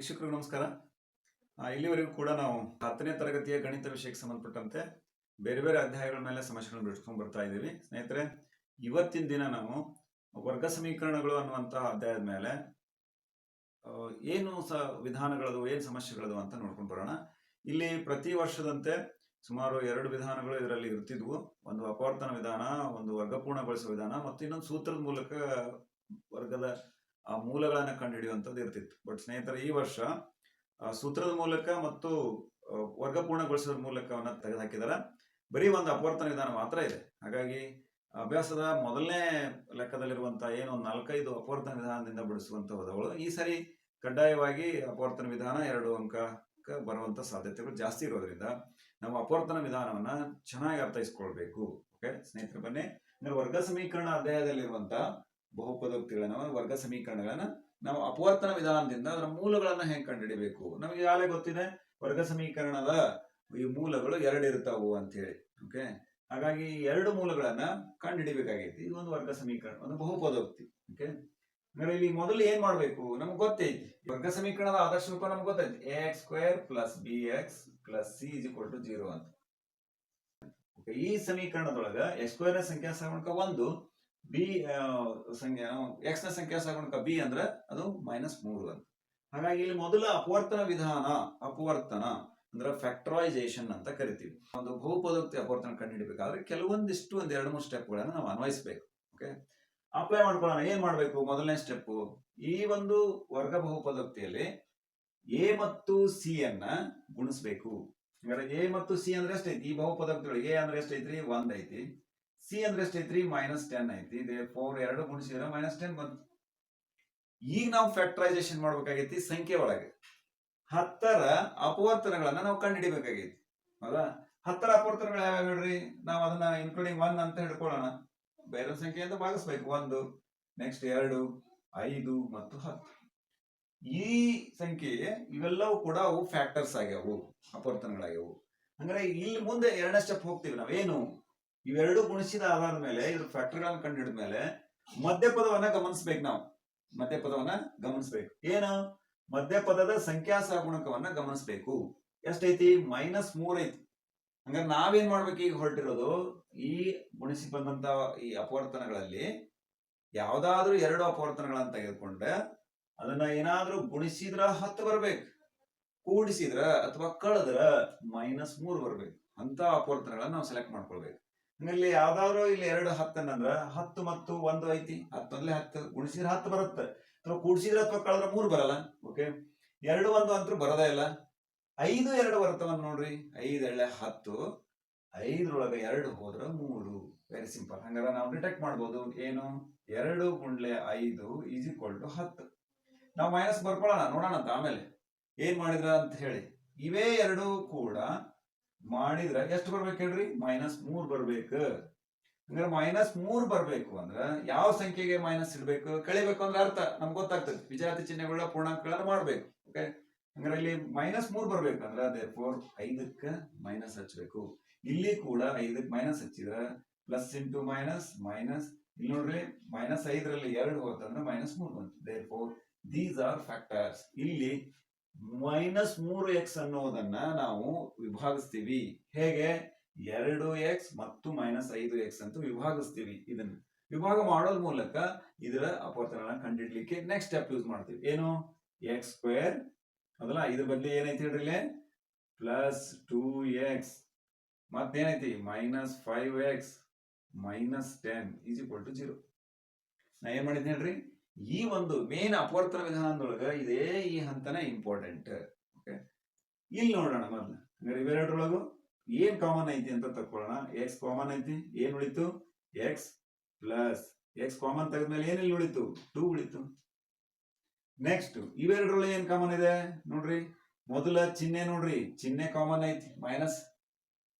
ವೀಕ್ಷಕರು ನಮಸ್ಕಾರ. ಇಲ್ಲಿವರೆಗೂ ಕೂಡ ನಾವು ಹತ್ತನೇ ತರಗತಿಯ ಗಣಿತ ವಿಷಯಕ್ಕೆ ಸಂಬಂಧಪಟ್ಟಂತೆ ಬೇರೆ ಬೇರೆ ಅಧ್ಯಾಯಗಳ ಮೇಲೆ ಸಮಸ್ಯೆಗಳನ್ನು ಬಿಡಿಸ್ಕೊಂಡು ಬರ್ತಾ ಇದ್ದೀವಿ. ಸ್ನೇಹಿತರೆ, ಇವತ್ತಿನ ದಿನ ನಾವು ವರ್ಗ ಸಮೀಕರಣಗಳು ಅನ್ನುವಂತಹ ಅಧ್ಯಾಯದ ಮೇಲೆ ಏನು ಸ ವಿಧಾನಗಳದು ಏನು ಸಮಸ್ಯೆಗಳದು ಅಂತ ನೋಡ್ಕೊಂಡು ಬರೋಣ. ಇಲ್ಲಿ ಪ್ರತಿ ವರ್ಷದಂತೆ ಸುಮಾರು ಎರಡು ವಿಧಾನಗಳು ಇದರಲ್ಲಿ ಇರ್ತಿದ್ವು. ಒಂದು ಅಪವರ್ತನ ವಿಧಾನ, ಒಂದು ವರ್ಗಪೂರ್ಣಗೊಳಿಸುವ ವಿಧಾನ ಮತ್ತು ಇನ್ನೊಂದು ಸೂತ್ರದ ಮೂಲಕ ವರ್ಗದ ಆ ಮೂಲಗಳನ್ನ ಕಂಡುಹಿಡಿಯುವಂಥದ್ದು ಇರ್ತಿತ್ತು. ಬಟ್ ಸ್ನೇಹಿತರೆ, ಈ ವರ್ಷ ಸೂತ್ರದ ಮೂಲಕ ಮತ್ತು ವರ್ಗ ವರ್ಗಪೂರ್ಣಗೊಳಿಸೋದ್ರ ಮೂಲಕವನ್ನ ತೆಗೆದುಹಾಕಿದಾರೆ, ಬರೀ ಒಂದು ಅಪವರ್ತನ ವಿಧಾನ ಮಾತ್ರ ಇದೆ. ಹಾಗಾಗಿ, ಅಭ್ಯಾಸದ ಮೊದಲನೇ ಲೆಕ್ಕದಲ್ಲಿರುವಂತಹ ಏನು ಒಂದು ನಾಲ್ಕೈದು ಅಪವರ್ತನ ವಿಧಾನದಿಂದ ಬಿಡಿಸುವಂತ ಹೋದವಳು ಈ ಸರಿ ಕಡ್ಡಾಯವಾಗಿ ಅಪವರ್ತನ ವಿಧಾನ ಎರಡು ಅಂಕ ಬರುವಂತ ಸಾಧ್ಯತೆಗಳು ಜಾಸ್ತಿ ಇರೋದ್ರಿಂದ, ನಾವು ಅಪವರ್ತನ ವಿಧಾನವನ್ನ ಚೆನ್ನಾಗಿ ಅರ್ಥೈಸ್ಕೊಳ್ಬೇಕು. ಓಕೆ? ಸ್ನೇಹಿತರೆ, ಬನ್ನಿ. ವರ್ಗ ಸಮೀಕರಣ ಅಧ್ಯಾಯದಲ್ಲಿರುವಂತ ಬಹುಪದೋಕ್ತಿಗಳನ್ನ ವರ್ಗ ಸಮೀಕರಣಗಳನ್ನ ನಾವು ಅಪವರ್ತನ ವಿಧಾನದಿಂದ ಅದರ ಮೂಲಗಳನ್ನ ಹೆಂಗ್ ಕಂಡುಹಿಡಿಬೇಕು? ನಮಗೆ ಯಾಳೆ ಗೊತ್ತಿದೆ? ವರ್ಗ ಸಮೀಕರಣದ ಈ ಮೂಲಗಳು ಎರಡು ಇರ್ತಾವು ಅಂತ ಹೇಳಿ ಓಕೆ ಹಾಗಾಗಿ ಎರಡು ಮೂಲಗಳನ್ನ ಕಂಡುಹಿಡಿಬೇಕಾಗೈತಿ. ಇದು ಒಂದು ವರ್ಗ ಸಮೀಕರಣ, ಒಂದು ಬಹುಪದೋಕ್ತಿ ಓಕೆ ಅಂದ್ರೆ ಇಲ್ಲಿ ಮೊದಲು ಏನ್ ಮಾಡ್ಬೇಕು? ನಮ್ಗೆ ಗೊತ್ತೈತಿ. ವರ್ಗ ಸಮೀಕರಣದ ಆದರ್ಶ ರೂಪ ನಮ್ಗೆ ಗೊತ್ತೈತಿ. A X square plus B X plus C is equal to zero ಅಂತ ಈ ಸಮೀಕರಣದೊಳಗ ಎಕ್ಸ್ ಸ್ಕ್ವೇರ್ ಸಂಖ್ಯಾ ಒಂದು ಬಿ ಸಂಖ್ಯೆ ಎಕ್ಸ್ನ ಸಂಖ್ಯಾ ಸಹಗುಣಕ ಬಿ ಅಂದ್ರೆ ಅದು ಮೈನಸ್ ಮೂರು ಅಂತ. ಹಾಗಾಗಿ ಇಲ್ಲಿ ಮೊದಲ ಅಪವರ್ತನ ವಿಧಾನ, ಅಪವರ್ತನ ಅಂದ್ರೆ ಫ್ಯಾಕ್ಟರೈಸೇಷನ್ ಅಂತ ಕರಿತೀವಿ. ಒಂದು ಬಹುಪದೋಕ್ತಿ ಅಪವರ್ತನ ಕಂಡುಹಿಡಿಬೇಕಾದ್ರೆ ಕೆಲವೊಂದಿಷ್ಟು ಒಂದ್ ಎರಡು ಮೂರು ಸ್ಟೆಪ್ಗಳನ್ನು ನಾವು ಅನ್ವಯಿಸಬೇಕು ಓಕೆ ಅಪ್ಲೈ ಮಾಡ್ಕೊಳ್ಳೋಣ, ಏನ್ ಮಾಡ್ಬೇಕು? ಮೊದಲನೇ ಸ್ಟೆಪ್ ಈ ಒಂದು ವರ್ಗ ಬಹುಪದೋಕ್ತಿಯಲ್ಲಿ ಎ ಮತ್ತು ಸಿ ಅನ್ನ ಗುಣಿಸ್ಬೇಕು. ಎ ಮತ್ತು ಸಿ ಅಂದ್ರೆ ಎಷ್ಟೈತಿ? ಈ ಬಹುಪದೋಕ್ತಿಗಳು ಎ ಅಂದ್ರೆ ಎಷ್ಟೈತ್ರಿ? ಒಂದ್ ಐತಿ. ಸಿ ಅಂದ್ರೆ ಎಷ್ಟೈತ್ರಿ ಮೈನಸ್ ಟೆನ್ ಐತಿ. ಫೋರ್ ಎರಡು ಗುಣಿಸಿದ್ರೆ ಮೈನಸ್ ಟೆನ್ ಬಂತು. ಈಗ ನಾವು ಫ್ಯಾಕ್ಟರೈಸೇಷನ್ ಮಾಡ್ಬೇಕಾಗೈತಿ ಸಂಖ್ಯೆ ಒಳಗೆ. ಹತ್ತರ ಅಪವರ್ತನಗಳನ್ನ ನಾವು ಕಂಡುಹಿಡಿಬೇಕಾಗೈತಿ. ಹೌದಾ ಹತ್ತರ ಅಪವರ್ತನಗಳು ಯಾವ್ಯಾವ ಹೇಳ್ರಿ? ನಾವು ಅದನ್ನ ಇನ್ಕ್ಲೂಡಿಂಗ್ ಒನ್ ಅಂತ ಹಿಡ್ಕೊಳ್ಳೋಣ. ಬೇರೆ ಸಂಖ್ಯೆಯಿಂದ ಭಾಗಿಸ್ಬೇಕು. ಒಂದು ನೆಕ್ಸ್ಟ್ ಎರಡು, ಐದು ಮತ್ತು ಹತ್ತು. ಈ ಸಂಖ್ಯೆ ಇವೆಲ್ಲವೂ ಕೂಡ ಅವು ಫ್ಯಾಕ್ಟರ್ಸ್ ಆಗ್ಯಾವು. ಅಪವರ್ತನಗಳಾಗ್ಯಾವು. ಅಂದ್ರೆ ಇಲ್ಲಿ ಮುಂದೆ ಎರಡನೇ ಸ್ಟೆಪ್ ಹೋಗ್ತೀವಿ ನಾವೇನು ಇವೆರಡು ಗುಣಿಸಿದ ಆಧಾರದ ಮೇಲೆ ಇದ್ರ ಕಂಡು ಹಿಡಿದ ಮೇಲೆ ಮಧ್ಯಪದವನ್ನ ಗಮನಿಸ್ಬೇಕು ನಾವು. ಮಧ್ಯಪದವನ್ನ ಗಮನಿಸ್ಬೇಕು. ಏನು? ಮಧ್ಯಪದದ ಸಂಖ್ಯಾ ಸಹಗುಣಕವನ್ನ ಗಮನಿಸ್ಬೇಕು. ಎಷ್ಟೈತಿ? ಮೈನಸ್ ಮೂರ್ ಐತಿ. ಹಂಗಾರೆ ನಾವೇನ್ ಮಾಡ್ಬೇಕು ಈಗ ಹೊರಟಿರೋದು? ಈ ಗುಣಿಸಿ ಬಂದಂತ ಈ ಅಪವರ್ತನಗಳಲ್ಲಿ ಯಾವ್ದಾದ್ರು ಎರಡು ಅಪವರ್ತನಗಳನ್ನ ತೆಗೆದುಕೊಂಡ್ರೆ ಅದನ್ನ ಏನಾದ್ರೂ ಗುಣಿಸಿದ್ರ ಹತ್ತು ಬರ್ಬೇಕು. ಕೂಡಿಸಿದ್ರ ಅಥವಾ ಕಳೆದ್ರ ಮೈನಸ್ ಮೂರ್ ಬರ್ಬೇಕು. ಅಂತ ಅಪವರ್ತನಗಳನ್ನ ನಾವು ಸೆಲೆಕ್ಟ್ ಮಾಡ್ಕೊಳ್ಬೇಕು. ಹಂಗಲ್ಲಿ ಯಾವ್ದಾದ್ರು ಇಲ್ಲಿ ಎರಡು ಹತ್ತನ್ನಂದ್ರ ಹತ್ತು ಮತ್ತು ಒಂದು ಐತಿ. ಹತ್ತೊಂದ್ಲೆ ಹತ್ತು. ಗುಣಿಸಿದ್ರೆ ಹತ್ತು ಬರುತ್ತೆ. ಅಥವಾ ಕೂಡಿಸಿದ್ರೆ ಅಥವಾ ಕಳೆದ್ರೆ ಮೂರು ಬರಲ್ಲ. ಓಕೆ ಎರಡು, ಒಂದು ಅಂತೂ ಬರದೇ ಇಲ್ಲ. ಐದು, ಎರಡು ಬರ್ತವನ್ ನೋಡ್ರಿ. ಐದು ಎಳೆ ಹತ್ತು. ಐದರೊಳಗೆ ಎರಡು ಹೋದ್ರ ಮೂರು. ವೆರಿ ಸಿಂಪಲ್ ಹಂಗಾರೆ ನಾವು ಡಿಟೆಕ್ಟ್ ಮಾಡ್ಬೋದು. ಏನು? ಎರಡು ಗುಂಡ್ಲೆ ಐದು ಈಸ್ ಈಕ್ವಲ್ ಟು ಹತ್ತು. ನಾವು ಮೈನಸ್ ಬರ್ಕೊಳ್ಳೋಣ ನೋಡೋಣ ಅಂತ ಆಮೇಲೆ. ಏನ್ ಮಾಡಿದ್ರ ಅಂತ ಹೇಳಿ. ಇವೇ ಎರಡು ಕೂಡ ಮಾಡಿದ್ರೆ ಎಷ್ಟು ಬರ್ಬೇಕು ಹೇಳ್ರಿ? ಮೈನಸ್ ಮೂರ್ ಬರ್ಬೇಕು. ಹಂಗಾರೆ ಮೈನಸ್ ಮೂರ್ ಬರ್ಬೇಕು ಅಂದ್ರ ಯಾವ ಸಂಖ್ಯೆಗೆ ಮೈನಸ್ ಇಡ್ಬೇಕು? ಕಳಿಬೇಕು ಅಂದ್ರೆ ಅರ್ಥ. ನಮ್ಗೆ ಗೊತ್ತಾಗ್ತದೆ. ವಿಜಾತಿ ಚಿಹ್ನೆಗಳ ಪೂರ್ಣಾಂಕಗಳನ್ನ ಮಾಡ್ಬೇಕು. ಓಕೆ ಹಂಗಾರೆ ಇಲ್ಲಿ ಮೈನಸ್ ಮೂರ್ ಬರ್ಬೇಕಂದ್ರ ಅದೇ ಫೋರ್ ಐದಕ್ಕ ಮೈನಸ್ ಹಚ್ಬೇಕು. ಇಲ್ಲಿ ಕೂಡ ಐದಕ್ಕೆ ಮೈನಸ್ ಹಚ್ಚಿದ್ರ ಪ್ಲಸ್ ಇಂಟು ಮೈನಸ್ ಮೈನಸ್ ಇಲ್ಲಿ ನೋಡ್ರಿ ಮೈನಸ್ ಐದರಲ್ಲಿ ಎರಡು ಹೋತಂದ್ರೆ ಮೈನಸ್ ಮೂರ್ ಬಂತು. Therefore these are factors ಇಲ್ಲಿ ಮೈನಸ್ ಮೂರು ಎಕ್ಸ್ ಅನ್ನೋದನ್ನ ನಾವು ವಿಭಾಗಿಸ್ತೀವಿ. ಹೇಗೆ? ಎರಡು ಎಕ್ಸ್ ಮತ್ತು ಮೈನಸ್ ಐದು ಎಕ್ಸ್ ಅಂತ ವಿಭಾಗಿಸ್ತೀವಿ ಇದನ್ನ. ವಿಭಾಗ ಮಾಡೋದ್ ಮೂಲಕ ಇದರ ಅಪವರ್ತನ ಕಂಡಿಡ್ಲಿಕ್ಕೆ ನೆಕ್ಸ್ಟ್ ಸ್ಟೆಪ್ ಯೂಸ್ ಮಾಡ್ತೀವಿ. ಏನು? ಎಕ್ಸ್ ಸ್ಕ್ವೇರ್ ಅದಲ್ಲ ಇದ್ರ ಬದಲಿ ಏನೈತಿ ಹೇಳ್ರಿ ಇಲ್ಲಿ? Plus two X ಮತ್ತೇನೈತಿ? Minus five X minus ten is equal to zero ನಾ ಏನ್ ಮಾಡಿದ್ನಿ ಹೇಳ್ರಿ? ಈ ಒಂದು ಮೇನ್ ಅಪವರ್ತನ ವಿಧಾನದೊಳಗ ಇದೇ ಈ ಹಂತನೇ ಇಂಪಾರ್ಟೆಂಟ್ ಓಕೆ ಇಲ್ಲಿ ನೋಡೋಣ ಮೊದ್ಲು. ಹಂಗಾರೆ ಇವೆರಡರೊಳಗು ಏನ್ ಕಾಮನ್ ಐತಿ ಅಂತ ತಕೊಳ್ಳೋಣ ಎಕ್ಸ್ ಕಾಮನ್ ಐತಿ, ಏನ್ ಉಳಿತು? ಎಕ್ಸ್ ಪ್ಲಸ್ ಎಕ್ಸ್ ಕಾಮನ್ ತೆಗೆದ್ಮೇಲೆ ಏನಿಲ್ಲ ಉಳಿತು? ಟೂ ಉಳಿತು. ನೆಕ್ಸ್ಟ್ ಇವೆರಡರೊಳಗೆ ಏನ್ ಕಾಮನ್ ಇದೆ? ನೋಡ್ರಿ. ಮೊದಲ ಚಿಹ್ನೆ ನೋಡ್ರಿ. ಚಿಹ್ನೆ ಕಾಮನ್ ಐತಿ ಮೈನಸ್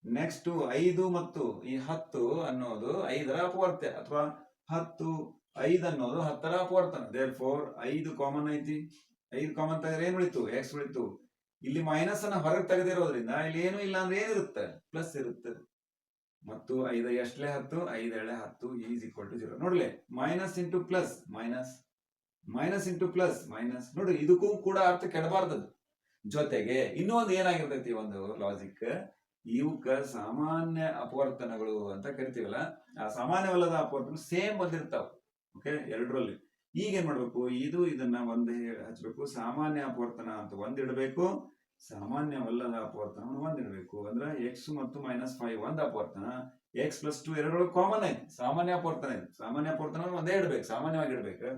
ನೆಕ್ಸ್ಟ್ ಐದು ಮತ್ತು ಈ ಹತ್ತು ಅನ್ನೋದು ಐದರ ಅಪವರ್ತ್ಯ ಅಥವಾ ಹತ್ತು. ಐದು ಅನ್ನೋದು ಹತ್ತರ ಅಪವರ್ತನ ದೇರ್ ಫೋರ್ ಐದು ಕಾಮನ್ ಐತಿ. ಐದು ಕಾಮನ್ ತೆಗೆದ್ರೆ ಏನ್ ಉಳಿತು? ಎಕ್ಸ್ ಉಳಿತು. ಇಲ್ಲಿ ಮೈನಸ್ ಅನ್ನ ಹೊರಗೆ ತೆಗೆದಿರೋದ್ರಿಂದ ಇಲ್ಲಿ ಏನು ಇಲ್ಲ ಅಂದ್ರೆ ಏನಿರುತ್ತೆ ಪ್ಲಸ್ ಇರುತ್ತೆ. ಮತ್ತು ಐದು ಎಷ್ಟಲೇ ಹತ್ತು? ಐದು ಎಳೆ ಹತ್ತು ಈಸ್ ಈಕ್ವಲ್ ಟು ಜೀರೋ ನೋಡ್ಲಿ minus into plus minus minus into plus minus ನೋಡಿ ಇದಕ್ಕೂ ಕೂಡ ಅರ್ಥ ಕೆಡಬಾರ್ದದು. ಜೊತೆಗೆ ಇನ್ನೂ ಒಂದು ಏನಾಗಿರ್ತೈತಿ ಒಂದು ಲಾಜಿಕ್ ಇವಕ್ಕ ಸಾಮಾನ್ಯ ಅಪವರ್ತನಗಳು ಅಂತ ಕರಿತೀವಲ್ಲ, ಆ ಸಾಮಾನ್ಯವಲ್ಲದ ಅಪವರ್ತನ ಸೇಮ್ ಬಂದಿರ್ತಾವ. ಓಕೆ ಎರಡರಲ್ಲಿ. ಈಗ ಏನ್ ಮಾಡ್ಬೇಕು? ಇದು ಇದನ್ನ ಒಂದೇ ಹಚ್ಬೇಕು. ಸಾಮಾನ್ಯ ಅಪವರ್ತನ ಅಂತ ಒಂದಿಡಬೇಕು. ಸಾಮಾನ್ಯವಲ್ಲದ ಅಪವರ್ತನ ಒಂದಿಡಬೇಕು. ಅಂದ್ರೆ ಎಕ್ಸ್ ಮತ್ತು ಮೈನಸ್ ಫೈವ್ ಒಂದ್ ಅಪವರ್ತನ. ಎಕ್ಸ್ ಪ್ಲಸ್ ಟು ಎರಡು ಕಾಮನ್ ಐತಿ ಸಾಮಾನ್ಯ ಅಪವರ್ತನ ಐತಿ ಸಾಮಾನ್ಯ ಅಪವರ್ತನ ಒಂದೇ ಇಡ್ಬೇಕು. ಸಾಮಾನ್ಯವಾಗಿ ಇಡ್ಬೇಕು.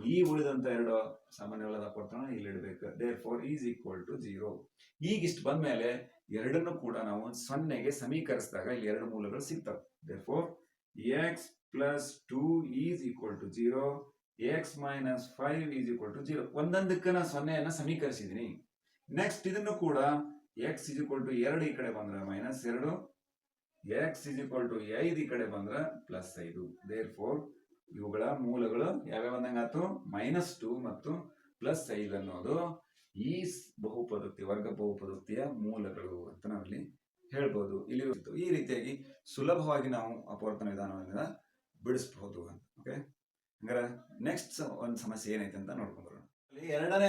ಈ ಉಳಿದಂತ ಎರಡು ಸಾಮಾನ್ಯವಲ್ಲದ ಅಪವರ್ತನ ಇಲ್ಲಿ ಇಡ್ಬೇಕು. Therefore is equal to zero ಈಗ ಇಷ್ಟು ಬಂದ್ಮೇಲೆ ಎರಡನ್ನು ಕೂಡ ನಾವು ಸೊನ್ನೆಗೆ ಸಮೀಕರಿಸಿದಾಗ ಇಲ್ಲಿ ಎರಡು ಮೂಲಗಳು ಸಿಗ್ತವೆ. Therefore X plus two is equal to zero X minus five is equal to zero ಒಂದೊಂದಕ್ಕೆ ನಾನು ಸೊನ್ನೆಯನ್ನು ಸಮೀಕರಿಸಿದ್ದೀನಿ ನೆಕ್ಸ್ಟ್ ಇದನ್ನು ಕೂಡ ಎಕ್ಸ್ ಇಸ್ ಈಕ್ವಲ್ ಟು ಎರಡು ಈ ಕಡೆ ಬಂದ್ರೆ ಮೈನಸ್ ಎರಡು ಎಕ್ಸ್ ಇಸ್ ಈಕ್ವಲ್ ಟು ಐದು ಈ ಕಡೆ ಬಂದ್ರೆ ಪ್ಲಸ್ ಐದು. ದೇರ್ ಫೋರ್ ಇವುಗಳ ಮೂಲಗಳು ಯಾವ್ಯಾವ ಅಂದಂಗಾತು ಮೈನಸ್ ಟು ಮತ್ತು ಪ್ಲಸ್ ಐದು ಅನ್ನೋದು ಈ ಬಹುಪದಕ್ತಿ, ವರ್ಗ ಬಹುಪದೋಕ್ತಿಯ ಮೂಲಗಳು ಅಂತ ನಾವಿಲ್ಲಿ ಹೇಳ್ಬೋದು. ಇಲ್ಲಿ ಈ ರೀತಿಯಾಗಿ ಸುಲಭವಾಗಿ ನಾವು ಅಪವರ್ತನ ವಿಧಾನದಿಂದ ಬಿಡಿಸಬಹುದು ಅಂತ ಓಕೆ ಹಂಗಾರೆ ನೆಕ್ಸ್ಟ್ ಒಂದು ಸಮಸ್ಯೆ ಏನೈತೆ ಅಂತ ನೋಡ್ಕೊಂಡ್ಬರೋಣ ಅಲ್ಲಿ ಎರಡನೇ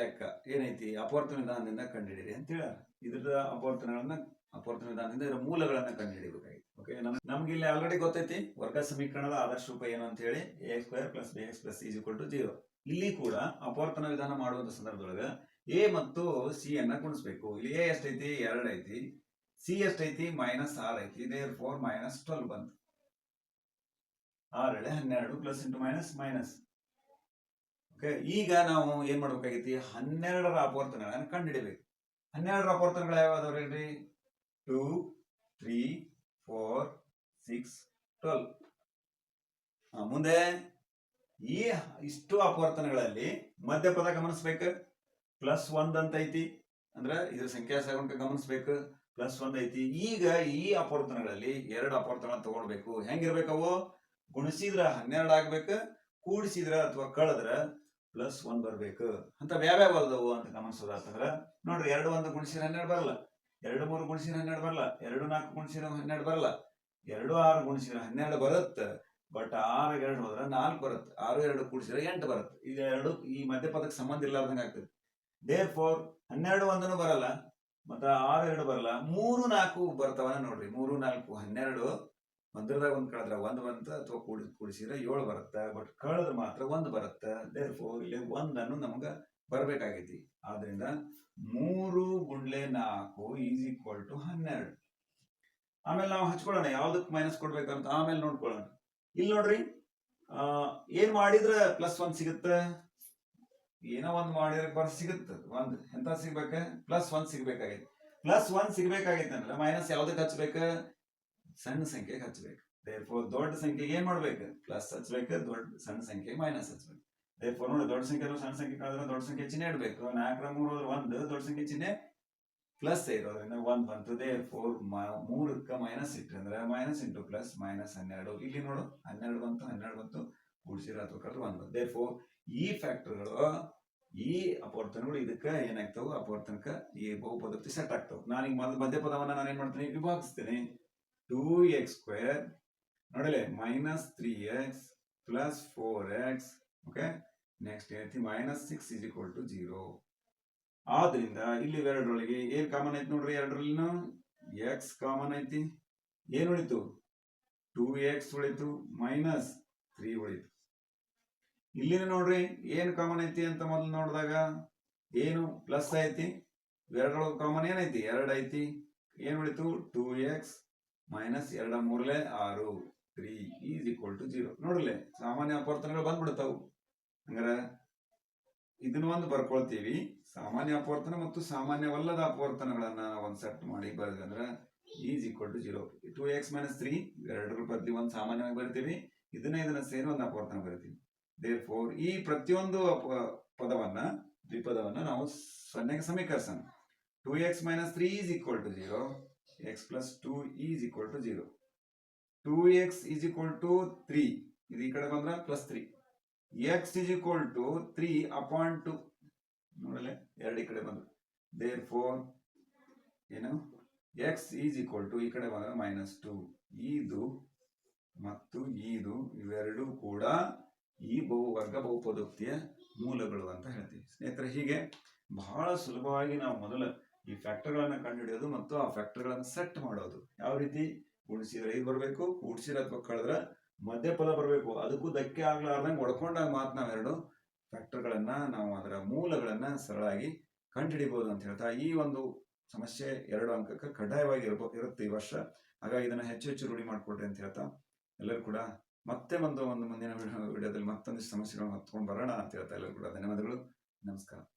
ಲೆಕ್ಕ ಏನೈತಿ? ಅಪವರ್ತನ ವಿಧಾನದಿಂದ ಕಂಡುಹಿಡಿಯಿರಿ ಅಂತ ಹೇಳ ಇದ್ರ ಅಪವರ್ತನಗಳನ್ನ ಅಪವರ್ತನ ವಿಧಾನದಿಂದ ಇದರ ಮೂಲಗಳನ್ನ ಕಂಡುಹಿಡಿಯಬೇಕಾಗಿತ್ತು ಓಕೆ ನಮ್ಗೆ ಇಲ್ಲಿ ಆಲ್ರೆಡಿ ಗೊತ್ತೈತಿ, ವರ್ಗ ಸಮೀಕರಣದ ಆದರ್ಶ ರೂಪ ಏನು ಅಂತ ಹೇಳಿ A square plus B X plus is equal to zero ಇಲ್ಲಿ ಕೂಡ ಅಪವರ್ತನ ವಿಧಾನ ಮಾಡುವಂತ ಸಂದರ್ಭದೊಳಗ ಎ ಮತ್ತು ಸಿ ಅನ್ನ ಗುಣಿಸ್ಬೇಕು. ಇಲ್ಲಿ ಎ ಎಷ್ಟೈತಿ? ಎರಡು ಐತಿ ಸಿ ಎಷ್ಟೈತಿ? ಮೈನಸ್ ಆರ್ ಐತಿ ದೇರ್ ಫೋರ್ ಮೈನಸ್ ಟ್ವೆಲ್ ಬಂತು. ಆರಳೆ ಹನ್ನೆರಡು plus into minus minus okay ಈಗ ನಾವು ಏನ್ ಮಾಡ್ಬೇಕಾಗೈತಿ ಹನ್ನೆರಡರ ಅಪವರ್ತನಗಳನ್ನ ಕಂಡುಹಿಡಿಬೇಕು ಹನ್ನೆರಡರ ಅಪವರ್ತನಗಳು ಯಾವ್ಯಾವ ಹೇಳ್ರಿ? Two three four six twelve ಮುಂದೆ ಈ ಇಷ್ಟು ಅಪವರ್ತನಗಳಲ್ಲಿ ಮಧ್ಯಪದ ಗಮನಿಸ್ಬೇಕು. ಪ್ಲಸ್ ಒಂದ್ ಅಂತ ಐತಿ. ಅಂದ್ರೆ ಇದ್ರ ಸಂಖ್ಯಾ ಸಗುಣಕ ಗಮನಿಸ್ಬೇಕು. ಪ್ಲಸ್ ಒಂದ್ ಐತಿ. ಈಗ ಈ ಅಪವರ್ತನಗಳಲ್ಲಿ ಎರಡು ಅಪವರ್ತನ ತಗೊಳ್ಬೇಕು. ಹೆಂಗಿರ್ಬೇಕವು ಗುಣಿಸಿದ್ರ ಹನ್ನೆರಡ್ ಆಗ್ಬೇಕ, ಕೂಡಿಸಿದ್ರ ಅಥವಾ ಕಳೆದ್ರ ಪ್ಲಸ್ ಒಂದ್ ಬರ್ಬೇಕು. ಅಂತ ಯಾವ್ಯಾವ ಬರ್ದವು ಅಂತ ಗಮನಿಸೋದಾತಂದ್ರ ನೋಡ್ರಿ, ಎರಡು ಒಂದು ಗುಣಿಸಿರ ಹನ್ನೆರಡು ಬರಲ್ಲ ಎರಡು ಮೂರು ಗುಣಿಸಿರ ಹನ್ನೆರಡು ಬರಲ್ಲ ಎರಡು ನಾಲ್ಕು ಗುಣಿಸಿರ ಹನ್ನೆರಡು ಬರಲ್ಲ ಎರಡು ಆರು ಗುಣಿಸಿರ ಹನ್ನೆರಡು ಬರುತ್ತೆ, ಬಟ್ ಆರು ಎರಡು ಹೋದ್ರ ನಾಲ್ಕು ಬರುತ್ತೆ. ಆರು ಎರಡು ಕೂಡಿಸಿದ್ರೆ ಎಂಟು ಬರುತ್ತೆ. ಇದು ಎರಡು ಈ ಮಧ್ಯಪದಕ್ಕೆ ಸಂಬಂಧ ಇರ್ಲಾರ್ದಂಗೆ ಆಗ್ತದೆ. ಡೇರ್ ಫೋರ್ ಹನ್ನೆರಡು ಒಂದನು ಬರಲ್ಲ, ಮತ್ತ ಆರು ಎರಡು ಬರಲ್ಲ. ಮೂರು ನಾಲ್ಕು ಬರ್ತಾವನ ನೋಡ್ರಿ. ಮೂರು ನಾಲ್ಕು ಹನ್ನೆರಡು ಒಂದ್ರದಾಗ ಒಂದು ಕಳೆದ್ರೆ ಒಂದು ಬಂತ ಅಥವಾ ಕೂಡಿ ಕೂಡಿಸಿದ್ರೆ ಏಳು ಬರುತ್ತೆ ಬಟ್ ಕಳೆದ್ರೆ ಮಾತ್ರ ಒಂದು ಬರುತ್ತೆ. ದೇರ್ ಫೋರ್ ಇಲ್ಲಿ ಒಂದನ್ನು ನಮಗ ಬರಬೇಕಾಗೈತಿ. ಆದ್ರಿಂದ ಮೂರು ಗುಂಡ್ಲೆ ನಾಲ್ಕು ಈಸ್ ಈಕ್ವಲ್ ಟು ಹನ್ನೆರಡು. ಆಮೇಲೆ ನಾವು ಹಚ್ಕೊಳ್ಳೋಣ ಯಾವ್ದಕ್ ಮೈನಸ್ ಕೊಡ್ಬೇಕಂತ? ಆಮೇಲೆ ನೋಡ್ಕೊಳ್ಳೋಣ. ಇಲ್ಲಿ ನೋಡ್ರಿ ಆ, ಏನ್ ಮಾಡಿದ್ರೆ ಪ್ಲಸ್ ಒಂದ್ ಸಿಗುತ್ತೆ? ಏನೋ ಒಂದ್ ಮಾಡಿದ್ರೆ ಬರ್ ಸಿಗುತ್ತೆ. ಒಂದ್ ಎಂತ ಸಿಗ್ಬೇಕ? ಪ್ಲಸ್ ಒಂದ್ ಸಿಗ್ಬೇಕಾಗೈತಿ. ಪ್ಲಸ್ ಒಂದ್ ಸಿಗ್ಬೇಕಾಗೈತಿ ಅಂದ್ರೆ ಮೈನಸ್ ಯಾವ್ದಕ್ ಹಚ್ಬೇಕ? ಸಣ್ಣ ಸಂಖ್ಯೆಗೆ ಹಚ್ಬೇಕು. ದೇರ್ಫೋರ್ ದೊಡ್ಡ ಸಂಖ್ಯೆಗೆ ಏನ್ ಮಾಡ್ಬೇಕು? ಪ್ಲಸ್ ಹಚ್ಬೇಕು, ದೊಡ್ಡ, ಸಣ್ಣ ಸಂಖ್ಯೆಗೆ ಮೈನಸ್ ಹಚ್ಬೇಕು. ದೇರ್ಫೋರ್ ನೋಡಿ, ದೊಡ್ಡ ಸಂಖ್ಯೆ ಸಣ್ಣ ಸಂಖ್ಯೆ ಕಳೆದ್ರೆ ದೊಡ್ಡ ಸಂಖ್ಯೆ ಚಿಹ್ನೆ ಇಡಬೇಕು. ನಾಲ್ಕರ ಮೂರು, ಒಂದು ದೊಡ್ಡ ಸಂಖ್ಯೆ ಚಿಹ್ನೆ ಪ್ಲಸ್ ಇರೋದ್ರಿಂದ ಒಂದ್ ಬಂತು. ದೇರ್ ಫೋರ್ ಮೂರಕ್ಕ ಮೈನಸ್ ಇಟ್ಟು ಅಂದ್ರೆ ಮೈನಸ್ ಇಂಟು ಪ್ಲಸ್ ಮೈನಸ್ ಹನ್ನೆರಡು. ಇಲ್ಲಿ ನೋಡು, ಹನ್ನೆರಡು ಬಂತು ಹನ್ನೆರಡು ಬಂತು ಕೂಡಿಸಿರ ಅಥವಾ ಕಳೆದ್ರೆ ಒಂದ್ ಬಂತು. ದೇರ್ ಫೋರ್ ಈ ಫ್ಯಾಕ್ಟರ್ಗಳು ಈ ಅಪವರ್ತನಗಳು ಇದಕ್ಕೆ ಏನಾಗ್ತಾವ? ಅಪವರ್ತನಕ್ಕೆ ಈ ಬಹುಪದಕ್ಕೆ ಸೆಟ್ ಆಗ್ತಾವ. ನಾನು ಈಗ ಮೊದಲು ಮಧ್ಯಪದವನ್ನ ನಾನು ಏನ್ ಮಾಡ್ತೀನಿ? ವಿಭಾಗಿಸ್ತೀನಿ. Two X square ನೋಡಲೆ minus three X plus four X okay next ಏನೈತಿ minus six is equal to zero ಆದ್ರಿಂದ ಇಲ್ಲಿ ಎರಡರೊಳಗೆ ಏನ್ ಕಾಮನ್ ಐತಿ ನೋಡ್ರಿ ಎರಡರಲ್ಲಿನೂ? ಎಕ್ಸ್ ಕಾಮನ್ ಐತಿ. ಏನ್ ಉಳಿತು? ಟೂ ಎಕ್ಸ್ ಉಳಿತು ಮೈನಸ್ ತ್ರೀ ಉಳಿತು. ಇಲ್ಲಿನ ನೋಡ್ರಿ, ಏನ್ ಕಾಮನ್ ಐತಿ ಅಂತ ಮೊದಲು ನೋಡಿದಾಗ? ಏನು ಪ್ಲಸ್ ಐತಿ? ಎರಡರೊಳಗೆ ಕಾಮನ್ ಏನೈತಿ ಎರಡು ಐತಿ. ಏನ್ ಉಳಿತು? ಟೂ ಎಕ್ಸ್ ಮೈನಸ್ ಎರಡ ಮೂರ್ಲೆ ಆರು, three is equal to zero. ನೋಡಲೆ ಸಾಮಾನ್ಯ ಅಪವರ್ತನಗಳು ಬಂದ್ಬಿಡ್ತಾವು. ಹಂಗಾರ, ಇದನ್ನ ಒಂದು ಬರ್ಕೊಳ್ತೀವಿ. ಸಾಮಾನ್ಯ ಅಪವರ್ತನ ಮತ್ತು ಸಾಮಾನ್ಯವಲ್ಲದ ಅಪವರ್ತನಗಳನ್ನ ಒಂದು ಸೆಟ್ ಮಾಡಿ ಬರೆದಂದ್ರೆ is equal to zero. Two X minus three ಎರಡರ ಬದ್ಲಿ ಒಂದು ಸಾಮಾನ್ಯವಾಗಿ ಬರಿತೀವಿ. ಇದನ್ನ ಇದನ್ನ ಸೇರಿ ಒಂದು ಅಪವರ್ತನ ಬರ್ತೀವಿ. ದೇರ್ ಫೋರ್ ಈ ಪ್ರತಿಯೊಂದು ಪದವನ್ನ, ದ್ವಿಪದವನ್ನ ನಾವು ಸೊನ್ನೆಗೆ ಸಮೀಕರಿಸೋಣ. Two x minus three is equal to zero. X plus two is equal to zero two x is equal to three ಇದು ಈ ಕಡೆ ಬಂದ್ರೆ plus three x is equal to three appoint ಟು ನೋಡಲೆ, ಎರಡು ಈ ಕಡೆ ಬಂದ್ರೆ. ದೇರ್ ಫೋರ್ ಏನು? ಎಕ್ಸ್ ಈಸ್ ಈಕ್ವಲ್ ಟು ಈ ಕಡೆ ಬಂದ್ರೆ ಮೈನಸ್ ಟು ಇದು ಮತ್ತು ಇದು ಇವೆರಡೂ ಕೂಡ ಈ ಬಹು ವರ್ಗ ಬಹುಪದೋಕ್ತಿಯ ಮೂಲಗಳು ಅಂತ ಹೇಳ್ತೀವಿ. ಸ್ನೇಹಿತರೆ, ಹೀಗೆ ಬಹಳ ಸುಲಭವಾಗಿ ನಾವು ಮೊದಲು ಈ ಫ್ಯಾಕ್ಟರ್ಗಳನ್ನು ಕಂಡುಹಿಡಿಯೋದು ಮತ್ತು ಆ ಫ್ಯಾಕ್ಟರ್ಗಳನ್ನ ಸೆಟ್ ಮಾಡೋದು. ಯಾವ ರೀತಿ? ಗುಣಿಸಿದ್ರೆ ಐದು ಬರಬೇಕು, ಕೂಡಿಸಿದ್ರೆ ಅಥವಾ ಕಳೆದ್ರೆ ಮಧ್ಯ ಪದ ಬರಬೇಕು. ಅದಕ್ಕೂ ಧಕ್ಕೆ ಆಗ್ಲಾರ್ದಂಗೆ ಒಡ್ಕೊಂಡಾಗ ಮಾತ್ರ ನಾವೆರಡು ಫ್ಯಾಕ್ಟರ್ಗಳನ್ನ ನಾವು ಅದರ ಮೂಲಗಳನ್ನ ಸರಳಾಗಿ ಕಂಡುಹಿಡಿಬಹುದು ಅಂತ ಹೇಳ್ತಾ ಈ ಒಂದು ಸಮಸ್ಯೆ ಎರಡು ಅಂಕಕ್ಕೆ ಕಡ್ಡಾಯವಾಗಿ ಇರಬೇಕು ಇರುತ್ತೆ ಈ ವರ್ಷ. ಹಾಗಾಗಿ ಇದನ್ನ ಹೆಚ್ಚು ಹೆಚ್ಚು ರೂಢಿ ಮಾಡಿಕೊಡ್ರಿ ಅಂತ ಹೇಳ್ತಾ ಎಲ್ಲರೂ ಕೂಡ ಮತ್ತೆ ಒಂದು ಒಂದು ಮುಂದಿನ ವಿಡಿಯೋದಲ್ಲಿ ಮತ್ತೊಂದಿಷ್ಟು ಸಮಸ್ಯೆಗಳನ್ನು ಹೊತ್ಕೊಂಡು ಬರೋಣ ಅಂತ ಹೇಳ್ತಾ ಎಲ್ಲರೂ ಕೂಡ. ಧನ್ಯವಾದಗಳು. ನಮಸ್ಕಾರ.